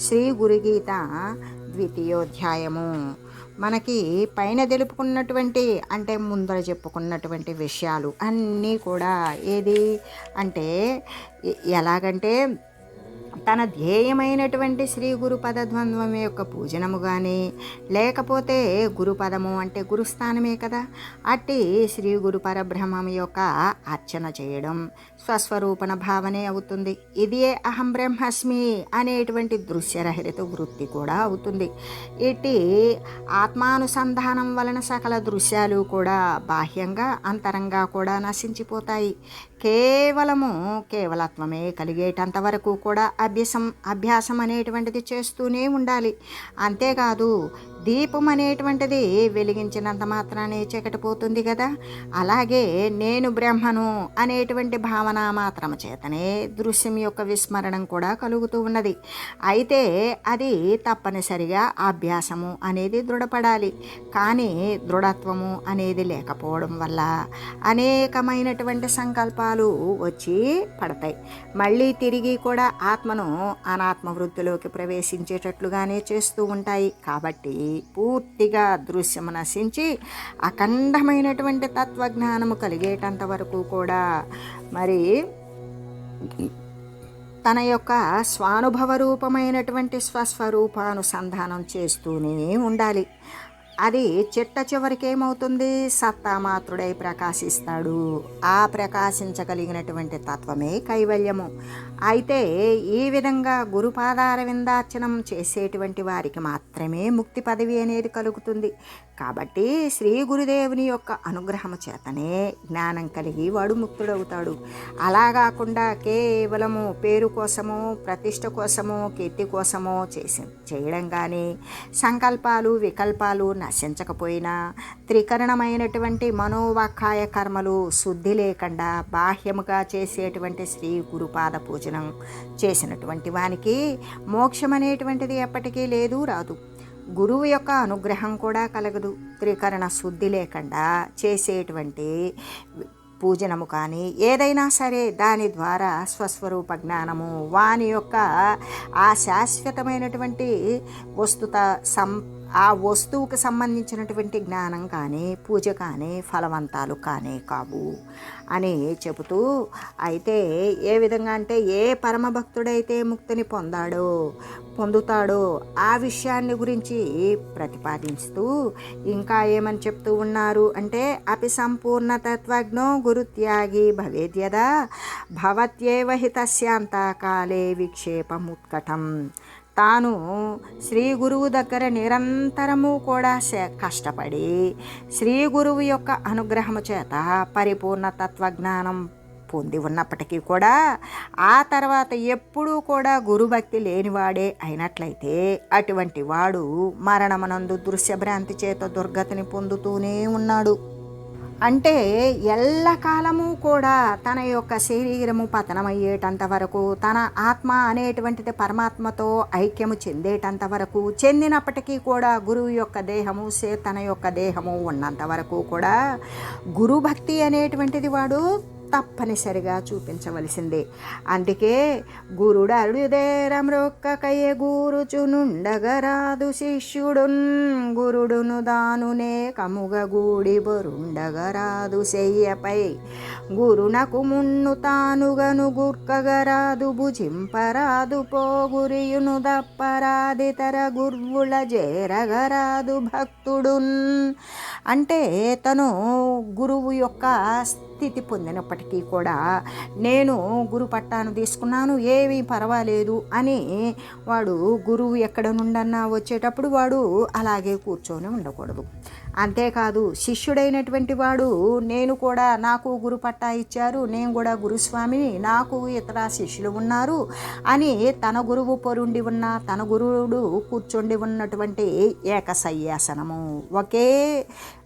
శ్రీ గురుగీత ద్వితీయోధ్యాయము. మనకి పైన తెలుపుకున్నటువంటి అంటే ముందర చెప్పుకున్నటువంటి విషయాలు అన్నీ కూడా ఏది? అంటే ఎలాగంటే తన ధ్యేయమైనటువంటి శ్రీ గురు పదద్వంద్వం యొక్క పూజనము కానీ లేకపోతే గురుపదము అంటే గురుస్థానమే కదా. అట్టి శ్రీ గురు పరబ్రహ్మం యొక్క అర్చన చేయడం స్వస్వరూపణ భావనే అవుతుంది. ఇదియే అహం బ్రహ్మస్మి అనేటువంటి దృశ్యరహిత వృత్తి కూడా అవుతుంది. ఇట్టి ఆత్మానుసంధానం వలన సకల దృశ్యాలు కూడా బాహ్యంగా అంతరంగా కూడా నశించిపోతాయి. కేవలము కేవలత్వమే కలిగేటంత వరకు కూడా అభ్యాసం అభ్యాసం అనేటువంటిది చేస్తూనే ఉండాలి. అంతేకాదు దీపం అనేటువంటిది వెలిగించినంత మాత్రానే చీకటిపోతుంది కదా. అలాగే నేను బ్రహ్మను అనేటువంటి భావన మాత్రము చేతనే దృశ్యం యొక్క విస్మరణం కూడా కలుగుతూ ఉన్నది. అయితే అది తప్పనిసరిగా అభ్యాసము అనేది దృఢపడాలి. కానీ దృఢత్వము అనేది లేకపోవడం వల్ల అనేకమైనటువంటి సంకల్పాలు వచ్చి పడతాయి. మళ్ళీ తిరిగి కూడా ఆత్మను అనాత్మ వృద్ధిలోకి ప్రవేశించేటట్లుగానే చేస్తూ ఉంటాయి. కాబట్టి పూర్తిగా దృశ్యము నశించి అఖండమైనటువంటి తత్వజ్ఞానము కలిగేటంత వరకు కూడా మరి తన యొక్క స్వానుభవ రూపమైనటువంటి స్వస్వరూపానుసంధానం చేస్తూనే ఉండాలి. అది చిట్ట చివరికేమవుతుంది సత్తామాత్రుడై ప్రకాశిస్తాడు. ఆ ప్రకాశించగలిగినటువంటి తత్వమే కైవల్యము. అయితే ఈ విధంగా గురుపాదార విందార్చనం చేసేటువంటి వారికి మాత్రమే ముక్తి పదవి అనేది కలుగుతుంది. కాబట్టి శ్రీ గురుదేవుని యొక్క అనుగ్రహము చేతనే జ్ఞానం కలిగి వాడు ముక్తుడవుతాడు. అలా కాకుండా కేవలము పేరు కోసము ప్రతిష్ట కోసమో కీర్తి కోసమో చేసి చేయడం కానీ సంకల్పాలు వికల్పాలు నశించకపోయినా త్రికరణమైనటువంటి మనోవాకాయ కర్మలు శుద్ధి లేకుండా బాహ్యముగా చేసేటువంటి శ్రీ గురుపాద పూజనం చేసినటువంటి వానికి మోక్షం అనేటువంటిది ఎప్పటికీ లేదు రాదు. గురువు యొక్క అనుగ్రహం కూడా కలగదు. త్రికరణ శుద్ధి లేకుండా చేసేటువంటి పూజనము కానీ ఏదైనా సరే దాని ద్వారా స్వస్వరూప జ్ఞానము వాని యొక్క ఆ శాశ్వతమైనటువంటి వస్తుత సం ఆ వస్తువుకు సంబంధించినటువంటి జ్ఞానం కానీ పూజ కానీ ఫలవంతాలు కానే కావు అని చెబుతూ అయితే ఏ విధంగా అంటే ఏ పరమభక్తుడైతే ముక్తిని పొందాడో పొందుతాడో ఆ విషయాన్ని గురించి ప్రతిపాదిస్తూ ఇంకా ఏమని చెప్తూ ఉన్నారు అంటే అపి సంపూర్ణ తత్వజ్ఞో గురుత్యాగి భవేద్యదా భవత్యేవ హితస్యాంతకాలే విక్షేపముత్కటం. తాను శ్రీ గురువు దగ్గర నిరంతరము కూడా శ- కష్టపడి శ్రీ గురువు యొక్క అనుగ్రహము చేత పరిపూర్ణ తత్వజ్ఞానం పొంది ఉన్నప్పటికీ కూడా ఆ తర్వాత ఎప్పుడూ కూడా గురుభక్తి లేనివాడే అయినట్లయితే అటువంటి వాడు మరణమనందు దృశ్యభ్రాంతి చేత దుర్గతిని పొందుతూనే ఉన్నాడు. అంటే ఎల్లకాలము కూడా తన యొక్క శరీరము పతనమయ్యేటంత వరకు తన ఆత్మ అనేటువంటిది పరమాత్మతో ఐక్యము చెందేటంత వరకు చెందినప్పటికీ కూడా గురువు యొక్క దేహము సే తన యొక్క దేహము ఉన్నంత వరకు కూడా గురుభక్తి అనేటువంటిది వాడు తప్పనిసరిగా చూపించవలసిందే. అందుకే గురుడు అరుదేరమ్రొక్కకయ్య గూరుచునుండగరాదు శిష్యుడున్. గురుడును దానునే కముగ గూడి బొరుండగరాదు శయ్యపై. గురునకు మున్ను తానుగను గుర్కగరాదు భుజింపరాదు పోగురియును దప్పరాదితర గుర్వుల చేరగరాదు భక్తుడున్. అంటే తను గురువు యొక్క స్థితి పొందినప్పటికీ కూడా నేను గురు పట్టాను తీసుకున్నాను ఏమీ పర్వాలేదు అని వాడు గురువు ఎక్కడ నుండన్నా వచ్చేటప్పుడు వాడు అలాగే కూర్చొని ఉండకూడదు. అంతేకాదు శిష్యుడైనటువంటి వాడు నేను కూడా నాకు గురు పట్టా ఇచ్చారు నేను కూడా గురుస్వామిని నాకు ఇతర శిష్యులు ఉన్నారు అని తన గురువు పొరుండి ఉన్న తన గురువుడు కూర్చుండి ఉన్నటువంటి ఏకసయ్యాసనము ఒకే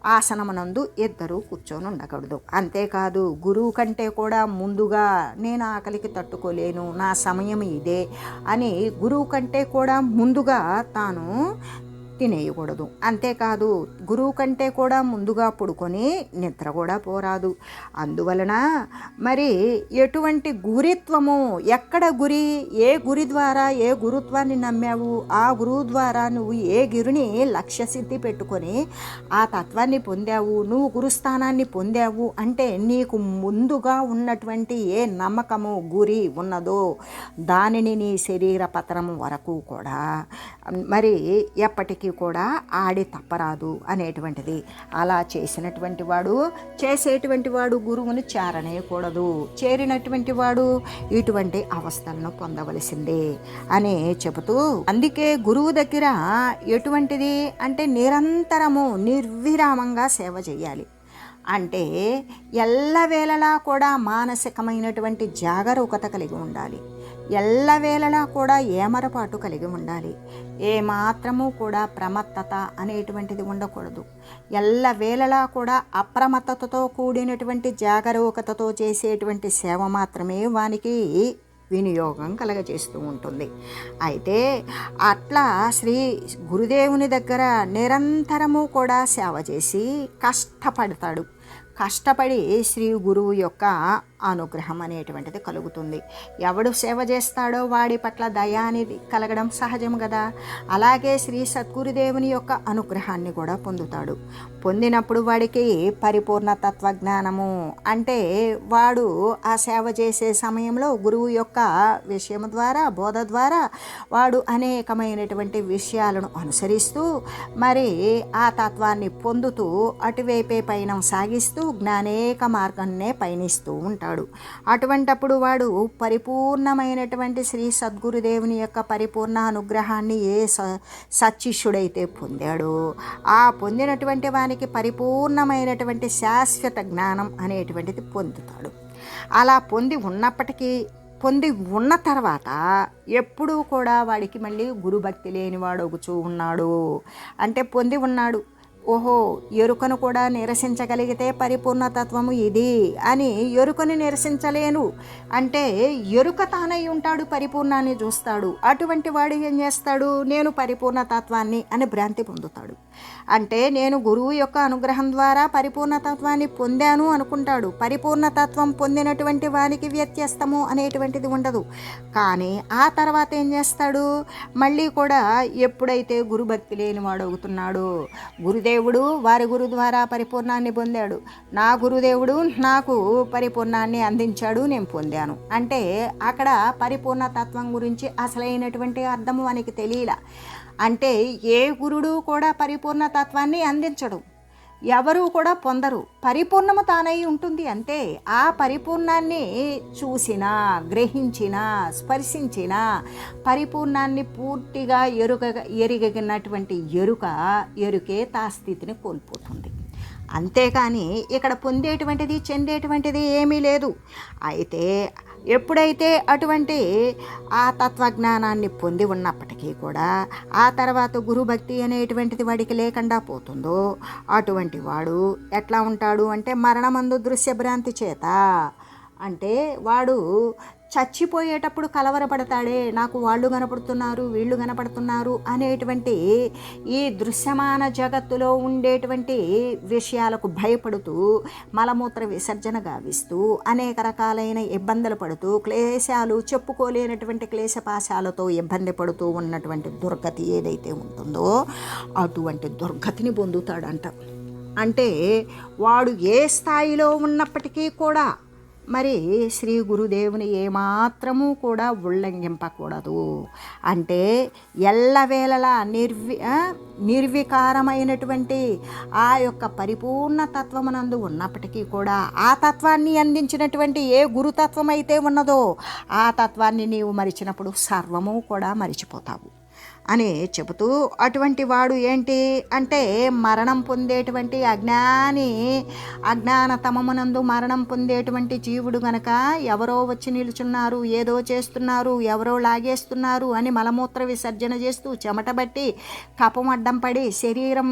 ఆసనమునందు ఇద్దరు కూర్చొని ఉండకూడదు. అంతేకాదు గురువు కంటే కూడా ముందుగా నేను ఆకలికి తట్టుకోలేను నా సమయం ఇదే అని గురువు కంటే కూడా ముందుగా తాను తినేయకూడదు. అంతేకాదు గురువు కంటే కూడా ముందుగా పడుకొని నిద్ర కూడా పోరాదు. అందువలన మరి ఎటువంటి గురిత్వము ఎక్కడ గురి ఏ గురి ద్వారా ఏ గురుత్వాన్ని నమ్మావు ఆ గురువు ద్వారా నువ్వు ఏ గురిని లక్ష్య సిద్ధి పెట్టుకొని ఆ తత్వాన్ని పొందావు నువ్వు గురుస్థానాన్ని పొందావు అంటే నీకు ముందుగా ఉన్నటువంటి ఏ నమ్మకము గురి ఉన్నదో దానిని నీ శరీర పతనం వరకు కూడా మరి ఎప్పటికీ కూడా ఆడి తప్పరాదు అనేటువంటిది. అలా చేసినటువంటి వాడు చేసేటువంటి వాడు గురువును చేరనేయకూడదు. చేరినటువంటి వాడు ఇటువంటి అవస్థలను పొందవలసిందే అని చెబుతూ అందుకే గురువు దగ్గర ఎటువంటిది అంటే నిరంతరము నిర్విరామంగా సేవ చేయాలి. అంటే ఎల్లవేళలా కూడా మానసికమైనటువంటి జాగరూకత కలిగి ఉండాలి. ఎల్లవేళలా కూడా ఏమరపాటు కలిగి ఉండాలి. ఏ మాత్రము కూడా ప్రమత్తత అనేటువంటిది ఉండకూడదు. ఎల్లవేళలా కూడా అప్రమత్తతతో కూడినటువంటి జాగరూకతతో చేసేటువంటి సేవ మాత్రమే వానికి వినియోగం కలగజేస్తూ ఉంటుంది. అయితే అట్లా శ్రీ గురుదేవుని దగ్గర నిరంతరము కూడా సేవ చేసి కష్టపడతాడు. కష్టపడి శ్రీ గురువు యొక్క అనుగ్రహం అనేటువంటిది కలుగుతుంది. ఎవడు సేవ చేస్తాడో వాడి పట్ల దయ అనేది కలగడం సహజం కదా అలాగే శ్రీ సద్గురుదేవుని యొక్క అనుగ్రహాన్ని కూడా పొందుతాడు. పొందినప్పుడు వాడికి పరిపూర్ణ తత్వజ్ఞానము? అంటే వాడు ఆ సేవ చేసే సమయంలో గురువు యొక్క విషయం ద్వారా బోధ ద్వారా వాడు అనేకమైనటువంటి విషయాలను అనుసరిస్తూ మరి ఆ తత్వాన్ని పొందుతూ అటువైపే పయనం సాగిస్తూ జ్ఞానేక మార్గాన్నే పయనిస్తూ ఉంటాడు. అటువంటప్పుడు వాడు పరిపూర్ణమైనటువంటి శ్రీ సద్గురుదేవుని యొక్క పరిపూర్ణ అనుగ్రహాన్ని ఏ స సచ్చిష్యుడైతే పొందాడో ఆ పొందినటువంటి వానికి పరిపూర్ణమైనటువంటి శాశ్వత జ్ఞానం అనేటువంటిది పొందుతాడు. అలా పొంది ఉన్నప్పటికీ పొంది ఉన్న తర్వాత ఎప్పుడూ కూడా వాడికి మళ్ళీ గురుభక్తి లేనివాడు ఒకచూ ఉన్నాడు. అంటే పొంది ఉన్నాడు. ఓహో ఎరుకను కూడా నిరసించగలిగితే పరిపూర్ణతత్వము ఇది అని ఎరుకని నిరసించలేను. అంటే ఎరుక తానై ఉంటాడు పరిపూర్ణాన్ని చూస్తాడు. అటువంటి వాడు ఏం చేస్తాడు? నేను పరిపూర్ణతత్వాన్ని అని భ్రాంతి పొందుతాడు. అంటే నేను గురువు యొక్క అనుగ్రహం ద్వారా పరిపూర్ణతత్వాన్ని పొందాను అనుకుంటాడు. పరిపూర్ణతత్వం పొందినటువంటి వానికి వ్యత్యస్తము అనేటువంటిది ఉండదు. కానీ ఆ తర్వాత ఏం చేస్తాడు? మళ్ళీ కూడా ఎప్పుడైతే గురుభక్తి లేనివాడు అవుతున్నాడో గురుదేవుడు వారి గురు ద్వారా పరిపూర్ణాన్ని పొందాడు. నా గురుదేవుడు నాకు పరిపూర్ణాన్ని అందించాడు నేను పొందాను. అంటే అక్కడ పరిపూర్ణతత్వం గురించి అసలైనటువంటి అర్థం వానికి తెలియలా. అంటే ఏ గురుడు కూడా పరిపూర్ణ తత్వాన్ని అందించడు. ఎవరు కూడా పొందరు. పరిపూర్ణము తానై ఉంటుంది అంటే ఆ పరిపూర్ణాన్ని చూసినా గ్రహించినా స్పర్శించిన పరిపూర్ణాన్ని పూర్తిగా ఎరుక ఎరిగినటువంటి ఎరుక ఎరుకే తా స్థితిని కోల్పోతుంది. అంతేకాని ఇక్కడ పొందేటువంటిది చెందేటువంటిది ఏమీ లేదు. అయితే ఎప్పుడైతే అటువంటి ఆ తత్వజ్ఞానాన్ని పొంది ఉన్నప్పటికీ కూడా ఆ తర్వాత గురుభక్తి అనేటువంటిది వాడికి లేకుండా పోతుందో అటువంటి వాడు ఎట్లా ఉంటాడు అంటే మరణమందు దృశ్యభ్రాంతి చేత. అంటే వాడు చచ్చిపోయేటప్పుడు కలవరపడతాడే నాకు వాళ్ళు కనపడుతున్నారు వీళ్ళు కనపడుతున్నారు అనేటువంటి ఈ దృశ్యమాన జగత్తులో ఉండేటువంటి విషయాలకు భయపడుతూ మలమూత్ర విసర్జన గావిస్తూ అనేక రకాలైన ఇబ్బందులు పడుతూ క్లేశాలు చెప్పుకోలేనటువంటి క్లేశపాశాలతో ఇబ్బంది పడుతూ ఉన్నటువంటి దుర్గతి ఏదైతే ఉంటుందో అటువంటి దుర్గతిని పొందుతాడంట. అంటే వాడు ఏ స్థాయిలో ఉన్నప్పటికీ కూడా మరి శ్రీ గురుదేవుని ఏమాత్రము కూడా ఉల్లంఘింపకూడదు. అంటే ఎల్లవేళలా నిర్వి నిర్వికారమైనటువంటి ఆ యొక్క పరిపూర్ణ తత్వమునందు ఉన్నప్పటికీ కూడా ఆ తత్వాన్ని అందించినటువంటి ఏ గురుతత్వం అయితే ఉన్నదో ఆ తత్వాన్ని నీవు మరిచినప్పుడు సర్వము కూడా మరిచిపోతావు. అని చెబుతూ అటువంటి వాడు ఏంటి? అంటే మరణం పొందేటువంటి అజ్ఞాని అజ్ఞానతమమునందు మరణం పొందేటువంటి జీవుడు గనక ఎవరో వచ్చి నిలుచున్నారు ఏదో చేస్తున్నారు ఎవరో లాగేస్తున్నారు అని మలమూత్ర విసర్జన చేస్తూ చెమటబట్టి కపం అడ్డం పడి శరీరం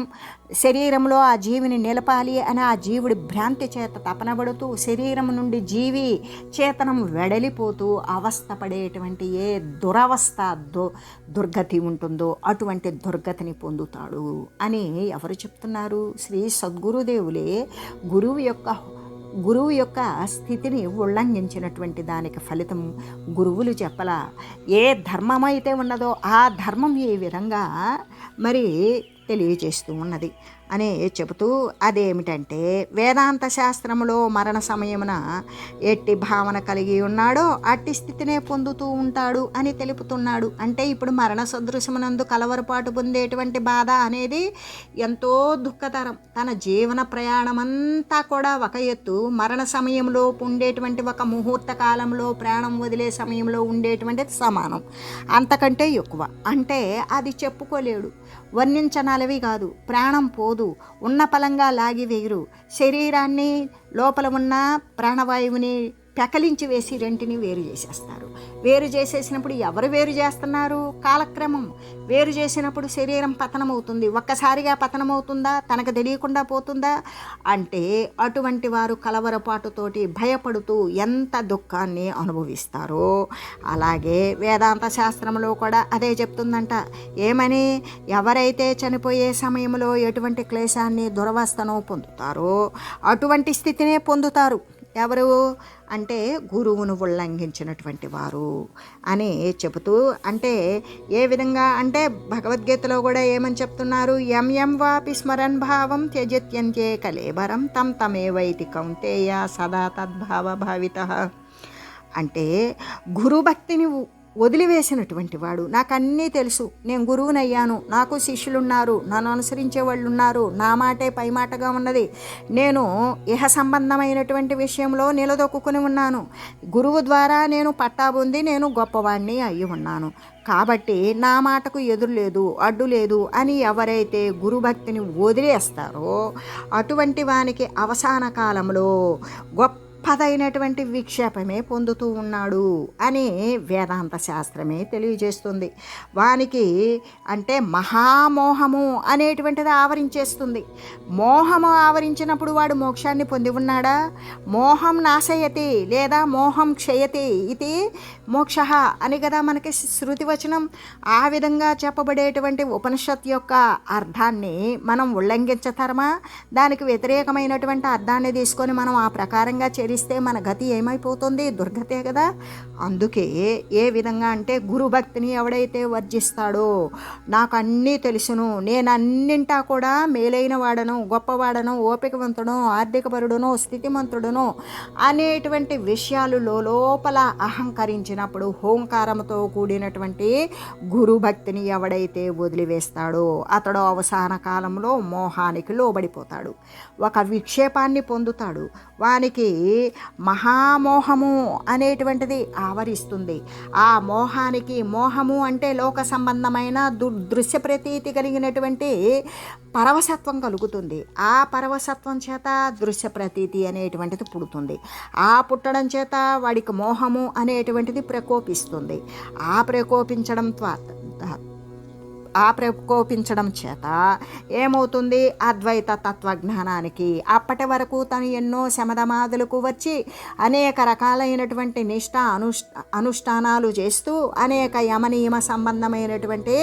శరీరంలో ఆ జీవిని నిలపాలి అని ఆ జీవుడి భ్రాంతి చేత తపనబడుతూ శరీరం నుండి జీవి చేతనం వెడలిపోతూ అవస్థ పడేటువంటి ఏ దురవస్థ దు దుర్గతి ఉంటుంది ఉంటుందో అటువంటి దుర్గతిని పొందుతాడు అని ఎవరు చెప్తున్నారు? శ్రీ సద్గురుదేవులే గురువు యొక్క గురువు యొక్క స్థితిని ఉల్లంఘించినటువంటి దానికి ఫలితం గురువులు చెప్పలా. ఏ ధర్మం అయితే ఉన్నదో ఆ ధర్మం ఈ విధంగా మరి తెలియజేస్తూ ఉన్నది. అని చెబుతూ అదేమిటంటే వేదాంత శాస్త్రములో మరణ సమయమున ఎట్టి భావన కలిగి ఉన్నాడో అట్టి స్థితినే పొందుతూ ఉంటాడు అని తెలుపుతున్నాడు. అంటే ఇప్పుడు మరణ సదృశమునందు కలవరపాటు పొందేటువంటి బాధ అనేది ఎంతో దుఃఖతరం. తన జీవన ప్రయాణమంతా కూడా ఒక ఎత్తు మరణ సమయంలో ఉండేటువంటి ఒక ముహూర్త కాలంలో ప్రాణం వదిలే సమయంలో ఉండేటువంటిది సమానం. అంతకంటే ఎక్కువ. అంటే అది చెప్పుకోలేడు. వర్ణించనలవి కాదు. ప్రాణం పోదు. ఉన్న పలంగా లాగి వేయరు. శరీరాన్ని లోపల ఉన్న ప్రాణవాయువుని పెకలించి వేసి రెంటిని వేరు చేసేస్తారు. వేరు చేసేసినప్పుడు ఎవరు వేరు చేస్తున్నారు? కాలక్రమం. వేరు చేసినప్పుడు శరీరం పతనమవుతుంది. ఒక్కసారిగా పతనమవుతుందా? తనకు తెలియకుండా పోతుందా? అంటే అటువంటి వారు కలవరపాటుతోటి భయపడుతూ ఎంత దుఃఖాన్ని అనుభవిస్తారో. అలాగే వేదాంత శాస్త్రంలో కూడా అదే చెప్తుందంట. ఏమని? ఎవరైతే చనిపోయే సమయంలో ఎటువంటి క్లేశాన్ని దురవస్థను పొందుతారో అటువంటి స్థితినే పొందుతారు. ఎవరు? అంటే గురువును ఉల్లంఘించినటువంటి వారు అని చెబుతూ అంటే ఏ విధంగా? అంటే భగవద్గీతలో కూడా ఏమని చెప్తున్నారు? ఎం ఎం వాపి స్మరణ్ భావం త్యజత్యంతే కలేబరం తం తమేవైతి కౌంతేయ సదా తద్భావ భావిత. అంటే గురుభక్తిని వదిలివేసినటువంటి వాడు. నాకు అన్నీ తెలుసు. నేను గురువునయ్యాను. నాకు శిష్యులున్నారు. నన్ను అనుసరించే వాళ్ళు ఉన్నారు నా మాటే పై మాటగా ఉన్నది. నేను ఇహ సంబంధమైనటువంటి విషయంలో నిలదొక్కుని ఉన్నాను. గురువు ద్వారా నేను పట్టాబుంది నేను గొప్పవాణ్ణి అయి ఉన్నాను. కాబట్టి నా మాటకు ఎదురు లేదు అడ్డు లేదు అని ఎవరైతే గురుభక్తిని వదిలేస్తారో అటువంటి వానికి అవసాన కాలంలో గొప్ప పదైనటువంటి విక్షేపమే పొందుతూ ఉన్నాడు అని వేదాంత శాస్త్రమే తెలియజేస్తుంది. వానికి అంటే మహామోహము అనేటువంటిది ఆవరించేస్తుంది. మోహము ఆవరించినప్పుడు వాడు మోక్షాన్ని పొంది ఉన్నాడా? మోహం నాశయతి లేదా మోహం క్షయతి ఇది మోక్ష అని కదా మనకి శృతి వచనం. ఆ విధంగా చెప్పబడేటువంటి ఉపనిషత్ యొక్క అర్థాన్ని మనం ఉల్లంఘించతరమా దానికి వ్యతిరేకమైనటువంటి అర్థాన్ని తీసుకొని మనం ఆ ప్రకారంగా చేరిస్తే మన గతి ఏమైపోతుంది? దుర్గతే కదా? అందుకే ఏ విధంగా అంటే గురుభక్తిని ఎవడైతే వర్జిస్తాడో నాకు అన్నీ తెలుసును. నేను అన్నింటా కూడా మేలైన వాడను గొప్పవాడను ఓపికవంతుడను ఆర్థికపరుడును స్థితిమంతుడును అనేటువంటి విషయాలు లోపల అహంకరించినప్పుడు హోంకారంతో కూడినటువంటి గురుభక్తిని ఎవడైతే వదిలివేస్తాడో అతడు అవసాన కాలంలో మోహానికి లోబడిపోతాడు. ఒక విక్షేపాన్ని పొందుతాడు. వానికి మహామోహము అనేటువంటిది ఆవరిస్తుంది. ఆ మోహానికి మోహము అంటే లోక సంబంధమైన దు దృశ్య ప్రతీతి కలిగినటువంటి పరవసత్వం కలుగుతుంది. ఆ పరవసత్వం చేత దృశ్య ప్రతీతి అనేటువంటిది పుడుతుంది. ఆ పుట్టడం చేత వాడికి మోహము అనేటువంటిది ప్రకోపిస్తుంది. ఆ ప్రకోపించడం ఆ ప్రకోపించడం చేత ఏమవుతుంది? అద్వైత తత్వజ్ఞానానికి అప్పటి వరకు తను ఎన్నో శమధమాదులకు వచ్చి అనేక రకాలైనటువంటి నిష్ట అనుష్ అనుష్ఠానాలు చేస్తూ అనేక యమనియమ సంబంధమైనటువంటి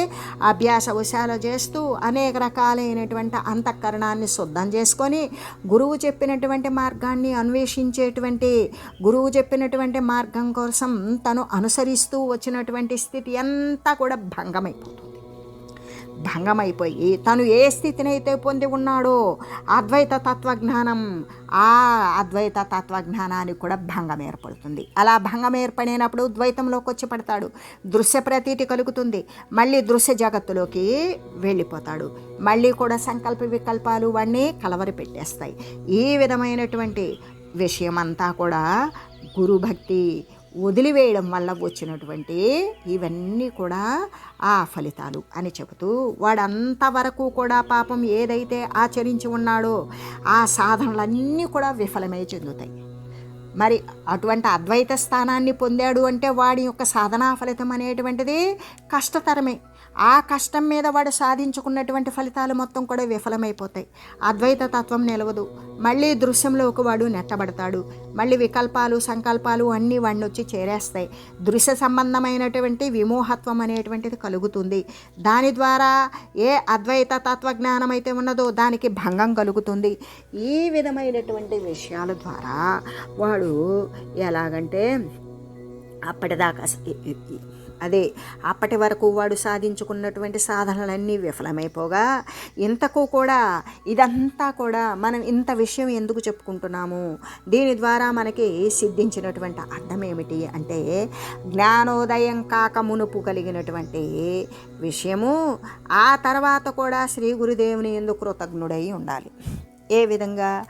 అభ్యాస వశాలు చేస్తూ అనేక రకాలైనటువంటి అంతఃకరణాన్ని శుద్ధం చేసుకొని గురువు చెప్పినటువంటి మార్గాన్ని అన్వేషించేటువంటి గురువు చెప్పినటువంటి మార్గం కోసం తను అనుసరిస్తూ వచ్చినటువంటి స్థితి అంతా కూడా భంగమైపోతుంది. భంగమైపోయి తను ఏ స్థితినైతే పొంది ఉన్నాడో అద్వైత తత్వజ్ఞానం ఆ అద్వైత తత్వజ్ఞానానికి కూడా భంగం ఏర్పడుతుంది. అలా భంగం ఏర్పడినప్పుడు ద్వైతంలోకి వచ్చి పడతాడు. దృశ్య ప్రతీతి కలుగుతుంది. మళ్ళీ దృశ్య జగత్తులోకి వెళ్ళిపోతాడు. మళ్ళీ కూడా సంకల్ప వికల్పాలు వాడిని కలవరి పెట్టేస్తాయి. ఈ విధమైనటువంటి విషయమంతా కూడా గురుభక్తి వదిలివేయడం వల్ల వచ్చినటువంటి ఇవన్నీ కూడా ఆ ఫలితాలు అని చెబుతూ వాడంతవరకు కూడా పాపం ఏదైతే ఆచరించి ఉన్నాడో ఆ సాధనలన్నీ కూడా విఫలమై చెందుతాయి. మరి అటువంటి అద్వైత స్థానాన్ని పొందాడు అంటే వాడి యొక్క సాధనా ఫలితం అనేటువంటిది కష్టతరమే. ఆ కష్టం మీద వాడు సాధించుకున్నటువంటి ఫలితాలు మొత్తం కూడా విఫలమైపోతాయి. అద్వైత తత్వం నిలవదు. మళ్ళీ దృశ్యంలోకి వాడు నెట్టబడతాడు. మళ్ళీ వికల్పాలు సంకల్పాలు అన్నీ వాడిని వచ్చి చేరేస్తాయి. దృశ్య సంబంధమైనటువంటి విమోహత్వం అనేటువంటిది కలుగుతుంది. దాని ద్వారా ఏ అద్వైత తత్వజ్ఞానం అయితే ఉన్నదో దానికి భంగం కలుగుతుంది. ఈ విధమైనటువంటి విషయాల ద్వారా వాడు ఎలాగంటే అప్పటిదాకా అదే అప్పటి వరకు వాడు సాధించుకున్నటువంటి సాధనలన్నీ విఫలమైపోగా ఇంతకు కూడా ఇదంతా కూడా మనం ఇంత విషయం ఎందుకు చెప్పుకుంటున్నాము? దీని ద్వారా మనకి సిద్ధించినటువంటి అర్థం ఏమిటి అంటే జ్ఞానోదయం కాక మునుపు కలిగినటువంటి విషయము ఆ తర్వాత కూడా శ్రీ గురుదేవుని ఎందుకు కృతజ్ఞుడై ఉండాలి. ఏ విధంగా?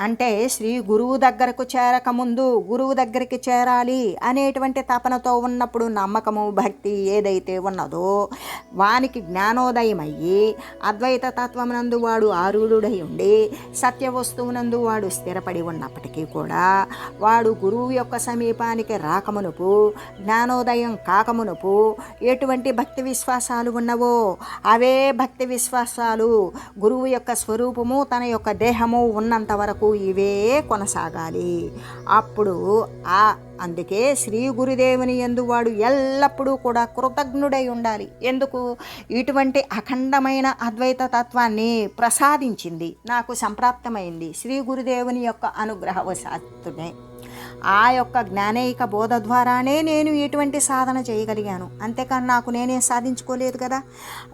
అంటే శ్రీ గురువు దగ్గరకు చేరకముందు గురువు దగ్గరికి చేరాలి అనేటువంటి తపనతో ఉన్నప్పుడు నమ్మకము భక్తి ఏదైతే ఉన్నదో వానికి జ్ఞానోదయం అయ్యి అద్వైత తత్వమునందు వాడు ఆరుడై ఉండి సత్య వస్తువునందు వాడు స్థిరపడి ఉన్నప్పటికీ కూడా వాడు గురువు యొక్క సమీపానికి రాకమునుపు జ్ఞానోదయం కాకమునుపు ఎటువంటి భక్తి విశ్వాసాలు ఉన్నవో అవే భక్తి విశ్వాసాలు గురువు యొక్క స్వరూపము తన యొక్క దేహము ఉన్నంత వరకు ఇవే కొనసాగాలి. అప్పుడు ఆ అందుకే శ్రీ గురుదేవుని ఎందువాడు ఎల్లప్పుడూ కూడా కృతజ్ఞుడై ఉండాలి. ఎందుకు? ఇటువంటి అఖండమైన అద్వైత తత్వాన్ని ప్రసాదించింది నాకు సంప్రాప్తమైంది. శ్రీ గురుదేవుని యొక్క అనుగ్రహవశాత్తునే. ఆ యొక్క జ్ఞానేయిక బోధ ద్వారానే నేను ఇటువంటి సాధన చేయగలిగాను. అంతేకాని నాకు నేనే సాధించుకోలేదు కదా.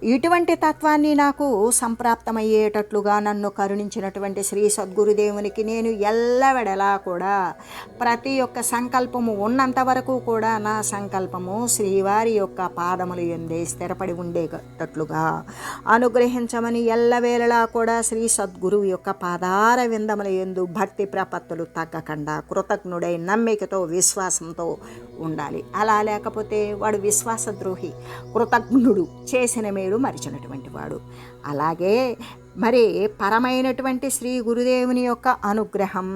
ఇటువంటి తత్వాన్ని నాకు సంప్రాప్తమయ్యేటట్లుగా నన్ను కరుణించినటువంటి శ్రీ సద్గురుదేవునికి నేను ఎల్లవెడలా కూడా ప్రతి ఒక్క సంకల్పము ఉన్నంత వరకు కూడా నా సంకల్పము శ్రీవారి యొక్క పాదములు ఎందే స్థిరపడి ఉండేటట్లుగా అనుగ్రహించమని ఎల్లవేళలా కూడా శ్రీ సద్గురువు యొక్క పాదార విందముల ఎందు భక్తి ప్రపత్తులు తగ్గకుండా కృతజ్ఞుడై నమ్మికతో విశ్వాసంతో ఉండాలి. అలా లేకపోతే వాడు విశ్వాసద్రోహి కృతజ్ఞుడు చేసిన మేలు మరిచినటువంటి వాడు. అలాగే మరి పరమైనటువంటి శ్రీ గురుదేవుని యొక్క అనుగ్రహం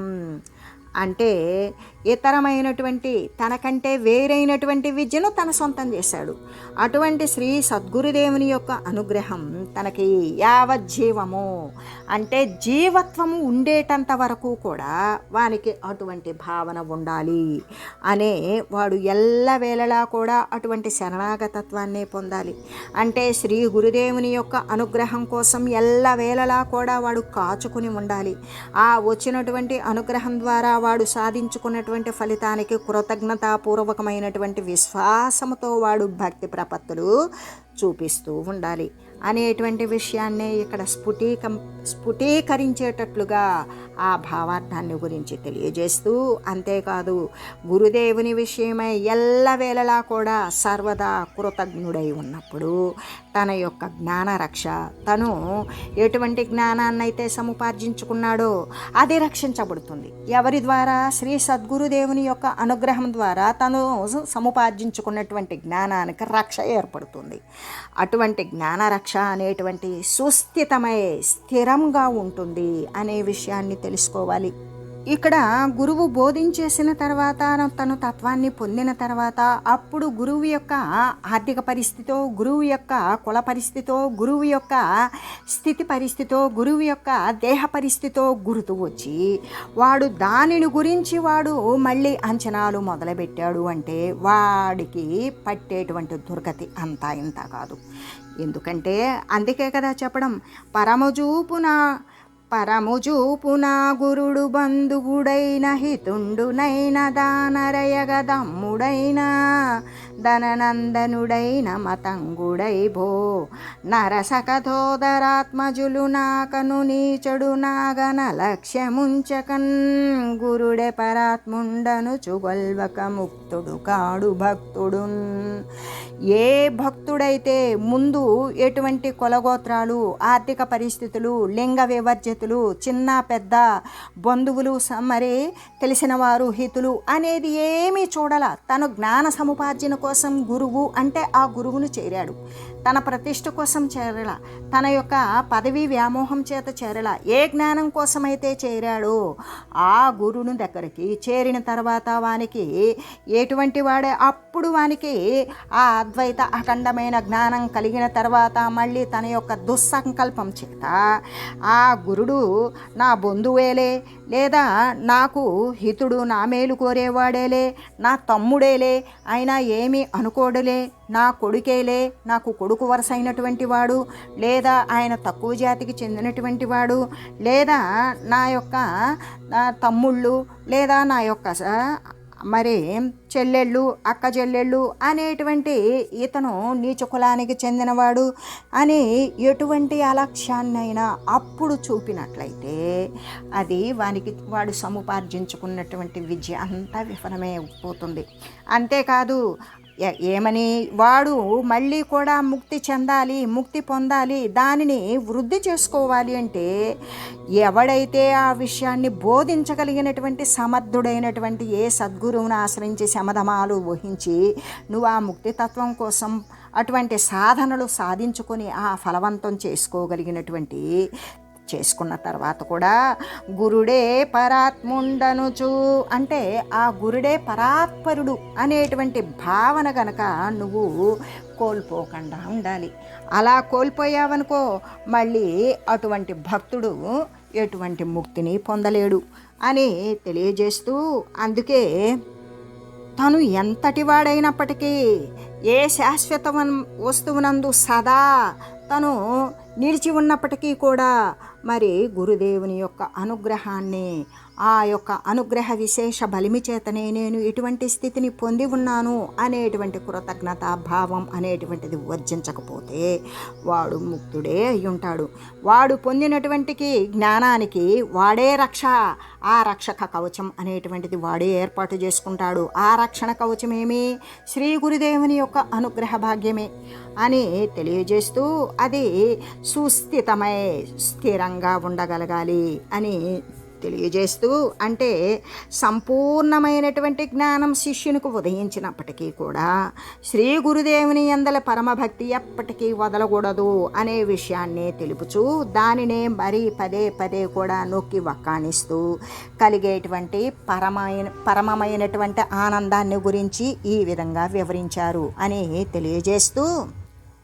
అంటే ఇతరమైనటువంటి తనకంటే వేరైనటువంటి విద్యను తన సొంతం చేశాడు. అటువంటి శ్రీ సద్గురుదేవుని యొక్క అనుగ్రహం తనకి యావజ్జీవము అంటే జీవత్వము ఉండేటంత వరకు కూడా వానికి అటువంటి భావన ఉండాలి అనే వాడు ఎల్లవేళలా కూడా అటువంటి శరణాగతత్వాన్ని పొందాలి. అంటే శ్రీ గురుదేవుని యొక్క అనుగ్రహం కోసం ఎల్లవేళలా కూడా వాడు కాచుకుని ఉండాలి. ఆ వచ్చినటువంటి అనుగ్రహం ద్వారా వాడు సాధించుకున్నటువంటి ఫలితానికి కృతజ్ఞతాపూర్వకమైనటువంటి విశ్వాసముతో వాడు భక్తి ప్రపత్తులు చూపిస్తూ ఉండాలి. అనేటువంటి విషయాన్ని ఇక్కడ స్ఫుటీకం స్ఫుటీకరించేటట్లుగా ఆ భావార్థాన్ని గురించి తెలియజేస్తూ అంతేకాదు గురుదేవుని విషయమై ఎల్లవేళలా కూడా సర్వదా కృతజ్ఞుడై ఉన్నప్పుడు తన యొక్క జ్ఞానరక్ష తను ఎటువంటి జ్ఞానాన్ని అయితే సముపార్జించుకున్నాడో అది రక్షించబడుతుంది. ఎవరి ద్వారా? శ్రీ సద్గురుదేవుని యొక్క అనుగ్రహం ద్వారా తను సముపార్జించుకున్నటువంటి జ్ఞానానికి రక్ష ఏర్పడుతుంది. అటువంటి దీక్ష అనేటువంటి సుస్థితమై స్థిరంగా ఉంటుంది అనే విషయాన్ని తెలుసుకోవాలి. ఇక్కడ గురువు బోధించేసిన తర్వాత తను తత్వాన్ని పొందిన తర్వాత అప్పుడు గురువు యొక్క ఆర్థిక పరిస్థితితో గురువు యొక్క కుల పరిస్థితితో గురువు యొక్క స్థితి పరిస్థితితో గురువు యొక్క దేహ పరిస్థితితో గుర్తు వచ్చి వాడు దానిని గురించి వాడు మళ్ళీ అంచనాలు మొదలుపెట్టాడు అంటే వాడికి పట్టేటువంటి దుర్గతి అంతా ఇంత కాదు. ఎందుకంటే అందుకే కదా చెప్పడం పరమజూపున పరముజూపున గురుడు బంధువుడైన హితుండునైన దానరయగ దమ్ముడైన ధననందనుడైన మతంగుడై భో నరసకథోదరాత్మజులు నాకను నీచడు నాగన లక్ష్యముంచకన్ గురుడే పరాత్ముండను చుగొల్వక ముక్తుడు కాడు భక్తుడు ఏ భక్తుడైతే ముందు ఎటువంటి కొలగోత్రాలు ఆర్థిక పరిస్థితులు లింగ వివర్జితులు చిన్న పెద్ద బంధువులు మరి తెలిసిన వారు హితులు అనేది ఏమీ చూడాల. తను జ్ఞాన సముపార్జన కోసం కోసం గురువు అంటే ఆ గురువును చేరాడు. తన ప్రతిష్ట కోసం చేరల. తన యొక్క పదవి వ్యామోహం చేత చేరల. ఏ జ్ఞానం కోసమైతే చేరాడో ఆ గురువుని దగ్గరికి చేరిన తర్వాత వానికి ఎటువంటి వాడే అప్పుడు వానికి ఆ అద్వైత అఖండమైన జ్ఞానం కలిగిన తర్వాత మళ్ళీ తన యొక్క దుస్సంకల్పం చేత ఆ గురుడు నా బంధువేలే లేదా నాకు హితుడు నా మేలు కోరేవాడేలే నా తమ్ముడేలే అయినా ఏమీ అనుకోడులే నా కొడుకేలే నాకు కొడుకు వరసైనటువంటి వాడు లేదా ఆయన తక్కువ జాతికి చెందినటువంటి వాడు లేదా నా యొక్క తమ్ముళ్ళు లేదా నా యొక్క మరి చెల్లెళ్ళు అక్క చెల్లెళ్ళు అనేటువంటి ఇతను నీచ కులానికి చెందినవాడు అని ఎటువంటి అలక్ష్యాన్నైనా అప్పుడు చూపినట్లయితే అది వానికి వాడు సముపార్జించుకున్నటువంటి విద్య అంతా విఫలమే పోతుంది అంతేకాదు ఏమని వాడు మళ్ళీ కూడా ముక్తి చెందాలి ముక్తి పొందాలి దానిని వృద్ధి చేసుకోవాలి అంటే ఎవడైతే ఆ విషయాన్ని బోధించగలిగినటువంటి సమర్థుడైనటువంటి ఏ సద్గురువును ఆశ్రయించి శమధమాలు వహించి నువ్వు ఆ ముక్తితత్వం కోసం అటువంటి సాధనలు సాధించుకొని ఆ ఫలవంతం చేసుకోగలిగినటువంటి చేసుకున్న తర్వాత కూడా గురుడే పరాత్ముండనుచు. అంటే ఆ గురుడే పరాత్పరుడు అనేటువంటి భావన గనక నువ్వు కోల్పోకుండా ఉండాలి. అలా కోల్పోయావనుకో మళ్ళీ అటువంటి భక్తుడు ఎటువంటి ముక్తిని పొందలేడు అని తెలియజేస్తూ అందుకే తను ఎంతటి వాడైనప్పటికీ ఏ శాశ్వత వస్తువునందు సదా తను నిలిచి ఉన్నప్పటికీ కూడా మరి గురుదేవుని యొక్క అనుగ్రహాన్ని ఆ యొక్క అనుగ్రహ విశేష బలిమి చేతనే నేను ఇటువంటి స్థితిని పొంది ఉన్నాను అనేటువంటి కృతజ్ఞత భావం అనేటువంటిది వర్జించకపోతే వాడు ముక్తుడే అయి ఉంటాడు వాడు పొందినటువంటికి జ్ఞానానికి వాడే రక్ష ఆ రక్షక కవచం అనేటువంటిది వాడే ఏర్పాటు చేసుకుంటాడు. ఆ రక్షణ కవచమేమి? శ్రీ గురుదేవుని యొక్క అనుగ్రహ భాగ్యమే అని తెలియజేస్తూ అది సుస్థితమై స్థిరంగా ఉండగలగాలి అని తెలియజేస్తూ అంటే సంపూర్ణమైనటువంటి జ్ఞానం శిష్యునికి ఉదయించినప్పటికీ కూడా శ్రీ గురుదేవుని ఎందల పరమభక్తి ఎప్పటికీ వదలకూడదు అనే విషయాన్ని తెలుపుచూ దానినే మరీ పదే పదే కూడా నొక్కి వక్కాణిస్తూ కలిగేటువంటి పరమైన పరమమైనటువంటి ఆనందాన్ని గురించి ఈ విధంగా వివరించారు అని తెలియజేస్తూ